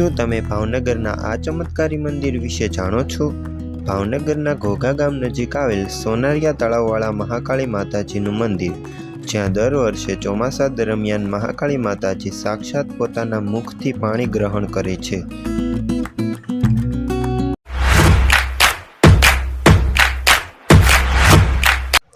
શું તમે ભાવનગરના આ ચમત્કારી મંદિર વિશે જાણો છો? ભાવનગરના ઘોઘા ગામ નજીક આવેલ સોનારિયા તળાવવાળા મહાકાળી માતાજીનું મંદિર, જ્યાં દર વર્ષે ચોમાસા દરમિયાન મહાકાળી માતાજી સાક્ષાત પોતાના મુખથી પાણી ગ્રહણ કરે છે.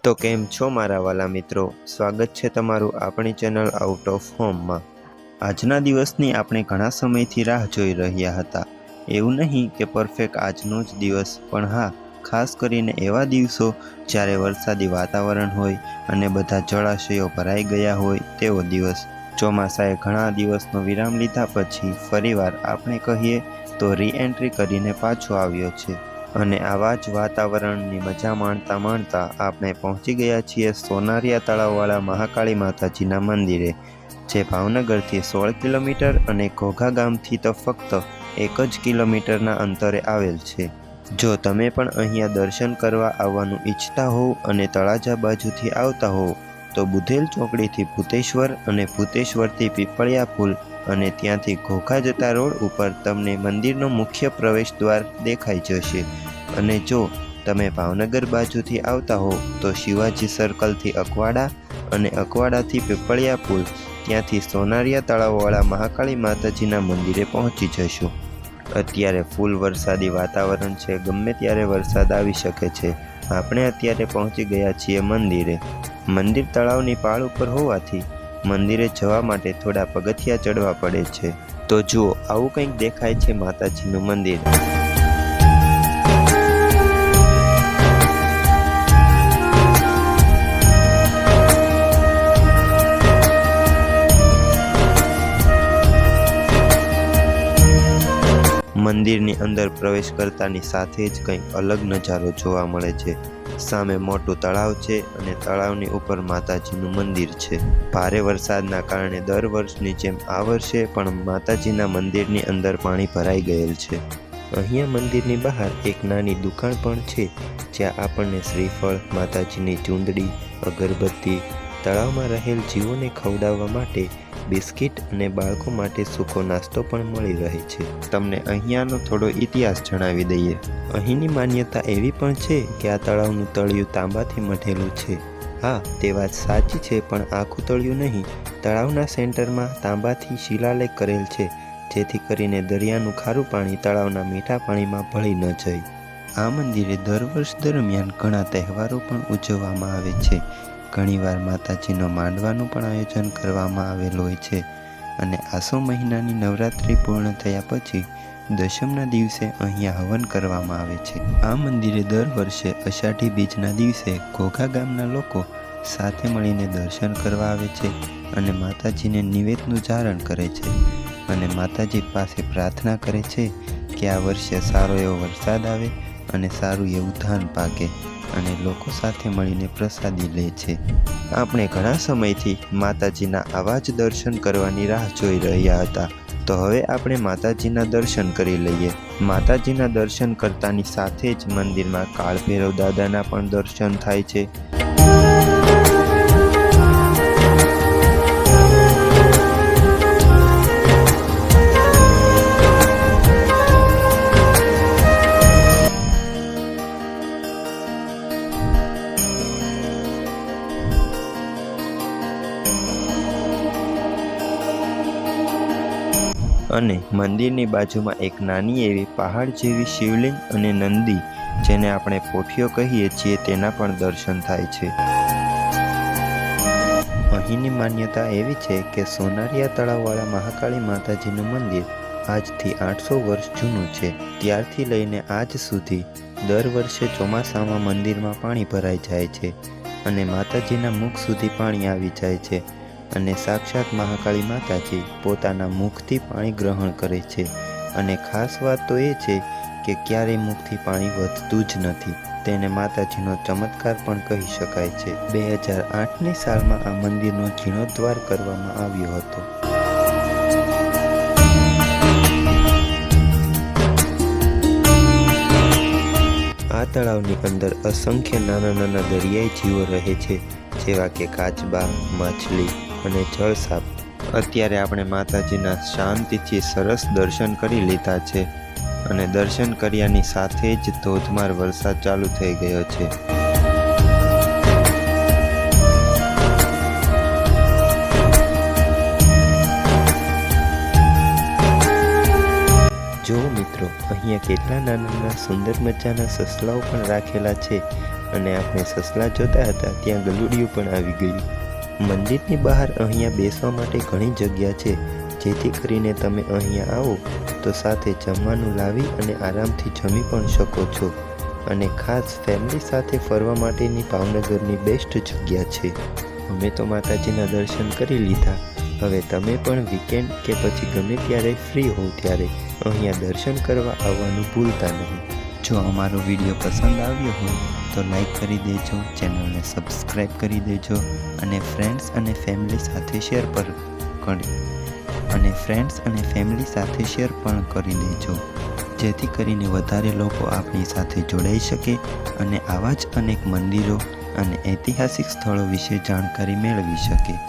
તો કેમ છો મારા વાલા મિત્રો? સ્વાગત છે તમારું આપણી ચેનલ આઉટ ઓફ હોમમાં આજના દિવસની આપણે ઘણા સમયથી રાહ જોઈ રહ્યા હતા. એવું નહીં કે પરફેક્ટ આજનો જ દિવસ, પણ હા, ખાસ કરીને એવા દિવસો જ્યારે વરસાદી વાતાવરણ હોય અને બધા જળાશયો ભરાઈ ગયા હોય તેવો દિવસ. ચોમાસાએ ઘણા દિવસનો વિરામ લીધા પછી ફરીવાર આપણે કહીએ તો રીએન્ટ્રી કરીને પાછો આવ્યો છે. અને આવા જ વાતાવરણની મજા માણતા માણતા આપણે પહોંચી ગયા છીએ સોનારિયા તળાવવાળા મહાકાળી માતાજીના મંદિરે. જે ભાવનગરથી સોળ કિલોમીટર અને ઘોઘા ગામથી તો ફક્ત એક જ કિલોમીટરના અંતરે આવેલ છે. જો તમે પણ અહીંયા દર્શન કરવા આવવાનું ઈચ્છતા હોવ અને તળાજા બાજુથી આવતા હોવ, તો બુધેલ ચોકડીથી ભૂતેશ્વર અને ભૂતેશ્વરથી પીપળિયા પુલ અને ત્યાંથી ઘોઘા જતા રોડ ઉપર તમને મંદિરનો મુખ્ય પ્રવેશ દ્વાર દેખાઈ જશે. અને જો તમે ભાવનગર બાજુથી આવતા હો તો શિવાજી સર્કલથી અકવાડા અને અકવાડાથી પીપળિયા પુલ ત્યાંથી સોનારિયા તળાવવાળા મહાકાળી માતાજીના મંદિરે પહોંચી જશું અત્યારે ફૂલ વરસાદી વાતાવરણ છે, ગમે ત્યારે વરસાદ આવી શકે છે. આપણે અત્યારે પહોંચી ગયા છીએ મંદિરે. મંદિર તળાવની પાળ ઉપર હોવાથી મંદિરે જવા માટે થોડા પગથિયા ચડવા પડે છે. તો જુઓ, આવું કંઈક દેખાય છે માતાજીનું મંદિર. મંદિરની અંદર પ્રવેશ કરતાની સાથે જ કંઈક અલગ નજારો જોવા મળે છે. સામે મોટું તળાવ છે અને તળાવની ઉપર માતાજીનું મંદિર છે. ભારે વરસાદના કારણે દર વર્ષની જેમ આ વર્ષે પણ માતાજીના મંદિરની અંદર પાણી ભરાઈ ગયેલ છે. અહીંયા મંદિરની બહાર એક નાની દુકાન પણ છે, જ્યાં આપણને શ્રીફળ, માતાજીની ચૂંદડી, અગરબત્તી, તળાવમાં રહેલ જીવોને ખવડાવવા માટે બિસ્કિટ અને બાળકો માટે સૂકો નાસ્તો પણ મળી રહે છે. તમને અહીંયાનો થોડો ઇતિહાસ જણાવી દઈએ. અહીંની માન્યતા એવી પણ છે કે આ તળાવનું તળિયું તાંબાથી મઢેલું છે. હા, તે વાત સાચી છે, પણ આખું તળિયું નહીં. તળાવના સેન્ટરમાં તાંબાથી શિલાલેખ કરેલ છે, જેથી કરીને દરિયાનું ખારું પાણી તળાવના મીઠા પાણીમાં ભળી ન જાય. આ મંદિરે દર વર્ષ દરમિયાન ઘણા તહેવારો પણ ઉજવવામાં આવે છે. ઘણીવાર માતાજીનો માંડવાનું પણ આયોજન કરવામાં આવેલ હોય છે અને આસો મહિનાની નવરાત્રિ પૂર્ણ થયા પછી દશમના દિવસે અહીંયા હવન કરવામાં આવે છે. આ મંદિરે દર વર્ષે અષાઢી બીજના દિવસે ઘોઘા ગામના લોકો સાથે મળીને દર્શન કરવા આવે છે અને માતાજીને નિવેદનું ચારણ કરે છે અને માતાજી પાસે પ્રાર્થના કરે છે કે આ વર્ષે સારો એવો વરસાદ આવે અને સારું એવું ધાન પાકે અને લોકો સાથે મળીને પ્રસાદી લે છે. આપણે ઘણા સમયથી માતાજીના આવા જ દર્શન કરવાની રાહ જોઈ રહ્યા હતા. તો હવે આપણે માતાજીના દર્શન કરી લઈએ. માતાજીના દર્શન કરતાની સાથે જ મંદિરમાં કાળભૈરવ દાદાના પણ દર્શન થાય છે. અને મંદિરની બાજુમાં એક નાની એવી પહાડ જેવી શિવલિંગ અને નંદી, જેને આપણે પોઠીઓ કહીએ છીએ, તેના પણ દર્શન થાય છે. અહીંની માન્યતા એવી છે કે સોનારિયા તળાવવાળા મહાકાળી માતાજીનું મંદિર આજથી આઠસો વર્ષ જૂનું છે. ત્યારથી લઈને આજ સુધી દર વર્ષે ચોમાસામાં મંદિરમાં પાણી ભરાઈ જાય છે અને માતાજીના મુખ સુધી પાણી આવી જાય છે. અને સાક્ષાત મહાકાળી માતાજી પોતાના મુખથી પાણી ગ્રહણ કરે છે. અને ખાસ વાત તો એ છે કે ક્યારેય મુખથી પાણી વધતું જ નથી. તેને માતાજીનો ચમત્કાર પણ કહી શકાય છે. બે હજાર આઠની સાલમાં આ મંદિરનો જીર્ણોદ્ધાર કરવામાં આવ્યો હતો. આ તળાવની અંદર અસંખ્ય નાના નાના દરિયાઈ જીવો રહે છે, જેવા કે કાચબા, માછલી અને જળ સાપ અત્યારે આપણે માતાજીના શાંતિથી સરસ દર્શન કરી લીધા છે અને દર્શન કર્યાની સાથે જ ધોધમાર વરસાદ ચાલુ થઈ ગયો છે. જો મિત્રો, અહીંયા કેટલા નાના નાના સુંદર મજાના સસલાઓ પણ રાખેલા છે અને આપણે સસલા જોતા હતા, ત્યાં ગલુડિયું પણ આવી ગયું. મંદિરની બહાર અહીંયા બેસવા માટે ઘણી જગ્યા છે. જેથી કરીને તમે અહીંયા આવો તો સાથે જમવાનું લાવી અને આરામથી જમી પણ શકો છો. અને ખાસ ફેમિલી સાથે ફરવા માટેની ભાવનગરની બેસ્ટ જગ્યા છે. અમે તો માતાજીના દર્શન કરી લીધા. હવે તમે પણ વીકેન્ડ કે પછી ગમે ત્યારે ફ્રી હોવ ત્યારે અહીંયા દર્શન કરવા આવવાનું ભૂલતા નહીં. જો અમારો વીડિયો પસંદ આવ્યો હોય તો લાઈક કરી દેજો, ચેનલને સબસ્ક્રાઈબ કરી દેજો અને ફ્રેન્ડ્સ અને ફેમિલી સાથે શેર કરી અને ફ્રેન્ડ્સ અને ફેમિલી સાથે શેર પણ કરી દેજો, જેથી કરીને વધારે લોકો આપણી સાથે જોડાઈ શકે અને આવા જ અનેક મંદિરો અને ઐતિહાસિક સ્થળો વિશે જાણકારી મેળવી શકે.